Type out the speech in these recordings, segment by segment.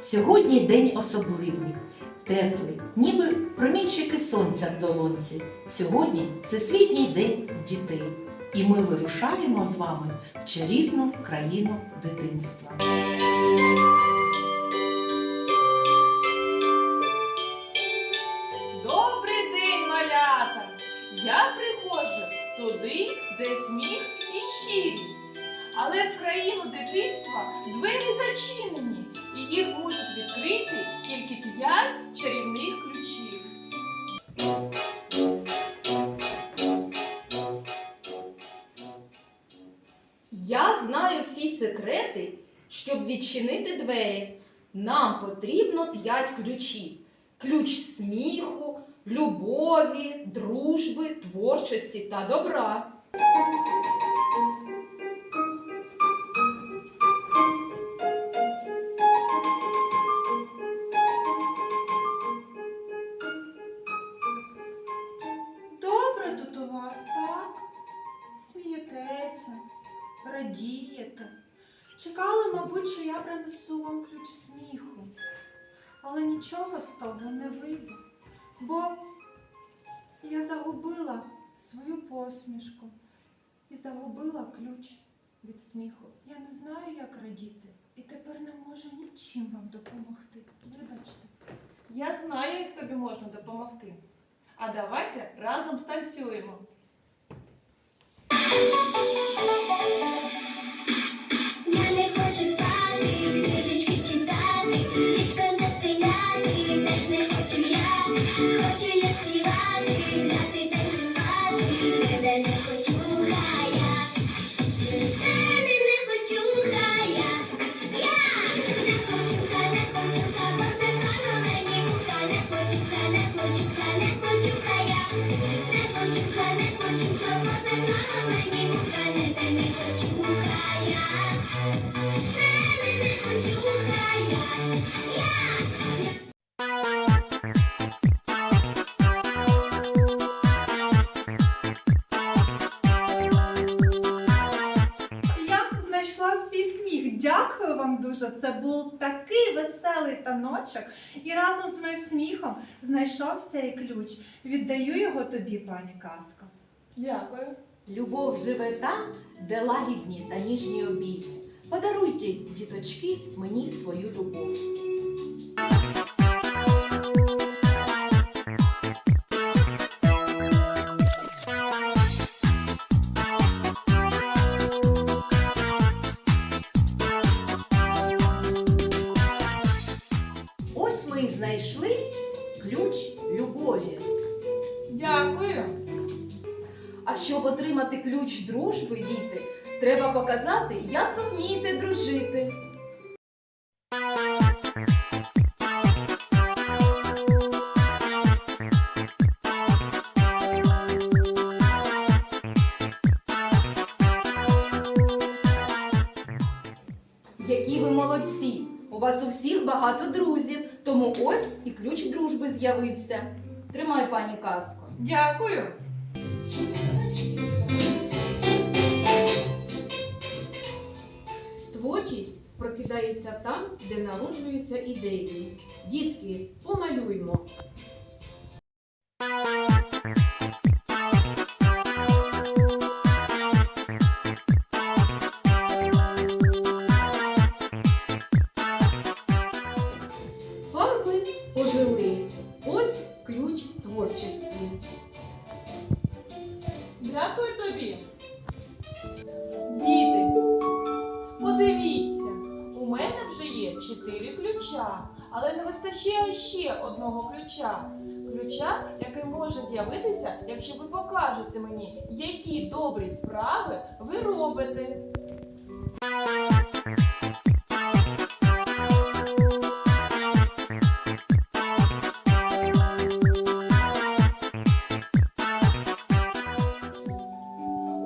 Сьогодні день особливий, теплий, ніби промінчики сонця в долонці. Сьогодні Всесвітній день дітей. І ми вирушаємо з вами в чарівну країну дитинства. Добрий день, малята! Я приходжу туди, де сміх і щирість. Але в країну дитинства двері зачинені, і їх можуть відкрити тільки п'ять чарівних ключів. Я знаю всі секрети, щоб відчинити двері. Нам потрібно п'ять ключів: ключ сміху, любові, дружби, творчості та добра. Радієте. Чекали, мабуть, що я принесу вам ключ сміху. Але нічого з того не вийде. Бо я загубила свою посмішку і загубила ключ від сміху. Я не знаю, як радіти, і тепер не можу нічим вам допомогти. Вибачте. Я знаю, як тобі можна допомогти. А давайте разом станцюємо. Дуже. Це був такий веселий таночок. І разом з моїм сміхом знайшовся і ключ. Віддаю його тобі, пані Казко. Дякую. Любов живе там, де лагідні та ніжні обійми. Подаруйте, діточки, мені свою любов. Щоб отримати ключ дружби, діти, треба показати, як ви вмієте дружити. Які ви молодці! У вас у всіх багато друзів, тому ось і ключ дружби з'явився. Тримай, пані казко. Дякую. Творчість прокидається там, де народжуються ідеї. Дітки, помалюймо. Вже є чотири ключа, але не вистачає ще одного ключа. Ключа, який може з'явитися, якщо ви покажете мені, які добрі справи ви робите.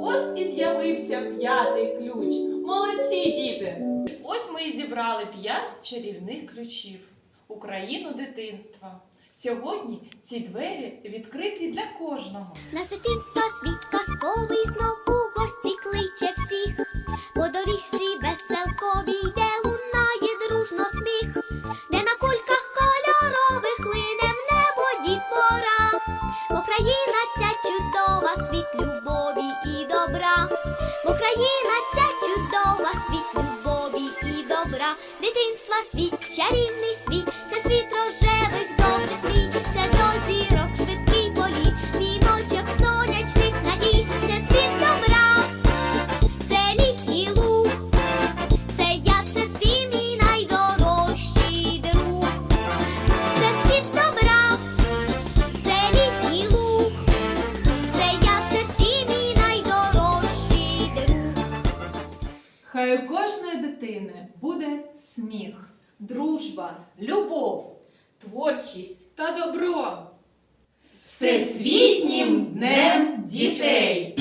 Ось і з'явився п'ятий ключ. Молодці, діти! Ось ми і зібрали п'ять чарівних ключів Україну дитинства. Сьогодні ці двері відкриті для кожного. На дитинство світ казковий знов гості кличе всіх. По доріжці веселковій, дитинства світ, чарівний світ. сміх, дружба, любов, творчість та добро. Всесвітнім днем дітей.